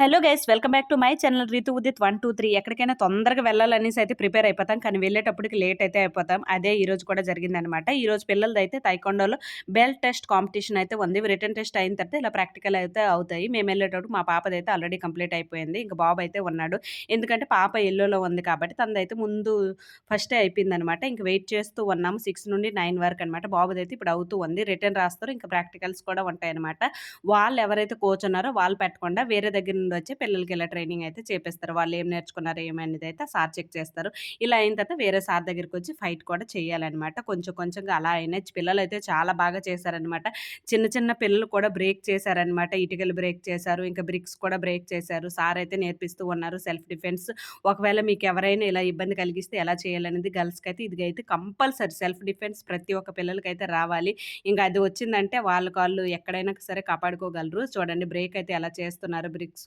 Hello guys welcome back to my channel Ritu Udit one two three ఎక్కడికైనా తొందరగా వెళ్ళాలనేసి అయితే prepare అయిపోతాం. కానీ వెళ్ళేటప్పటికి లేట్ అయితే అయిపోతాం. అదే ఈ రోజు కూడా జరిగిందనమాట ఈ రోజు పిల్లలది అయితే తైకొండలో బెల్ టెస్ట్ కాంపిటీషన్ అయితే ఉంది. రిటర్న్ టెస్ట్ అయిన తర్వాత ఇలా ప్రాక్టికల్ అయితే అవుతాయి. మేము వెళ్ళేటప్పుడు మా పాపది అయితే ఆల్రెడీ కంప్లీట్ అయిపోయింది. ఇంకా బాబు అయితే ఉన్నాడు. ఎందుకంటే పాప ఎల్లోలో ఉంది కాబట్టి తనదైతే ముందు ఫస్టే అయిపోయింది అనమాట ఇంకా వెయిట్ చేస్తూ ఉన్నాము. సిక్స్ నుండి నైన్ వరకు అనమాట బాబుదైతే ఇప్పుడు అవుతూ ఉంది. రిటర్న్ రాస్తారు. ఇంకా ప్రాక్టికల్స్ కూడా ఉంటాయి అనమాట వాళ్ళు ఎవరైతే కోచ్ ఉన్నారో వాళ్ళు పెట్టకుండా వేరే దగ్గర ముందు వచ్చి పిల్లలకి ఇలా ట్రైనింగ్ అయితే చేపిస్తారు. వాళ్ళు ఏం నేర్చుకున్నారు ఏమనేది అయితే సార్ చెక్ చేస్తారు. ఇలా అయిన తర్వాత వేరే సార్ దగ్గరికి వచ్చి ఫైట్ కూడా చేయాలన్నమాట. కొంచెం కొంచెంగా అలా అయినా పిల్లలు అయితే చాలా బాగా చేశారనమాట చిన్న చిన్న పిల్లలు కూడా బ్రేక్ చేశారనమాట ఇటుకలు బ్రేక్ చేశారు ఇంకా బ్రిక్స్ కూడా బ్రేక్ చేశారు. సార్ అయితే నేర్పిస్తూ ఉన్నారు సెల్ఫ్ డిఫెన్స్. ఒకవేళ మీకు ఎవరైనా ఇలా ఇబ్బంది కలిగిస్తే ఎలా చేయాలనేది గర్ల్స్కి అయితే ఇది అయితే కంపల్సరీ. సెల్ఫ్ డిఫెన్స్ ప్రతి ఒక్క పిల్లలకి అయితే రావాలి. ఇంకా అది వచ్చిందంటే వాళ్ళ కాళ్ళు ఎక్కడైనా సరే కాపాడుకోగలరు. చూడండి బ్రేక్ అయితే ఎలా చేస్తున్నారు బ్రిక్స్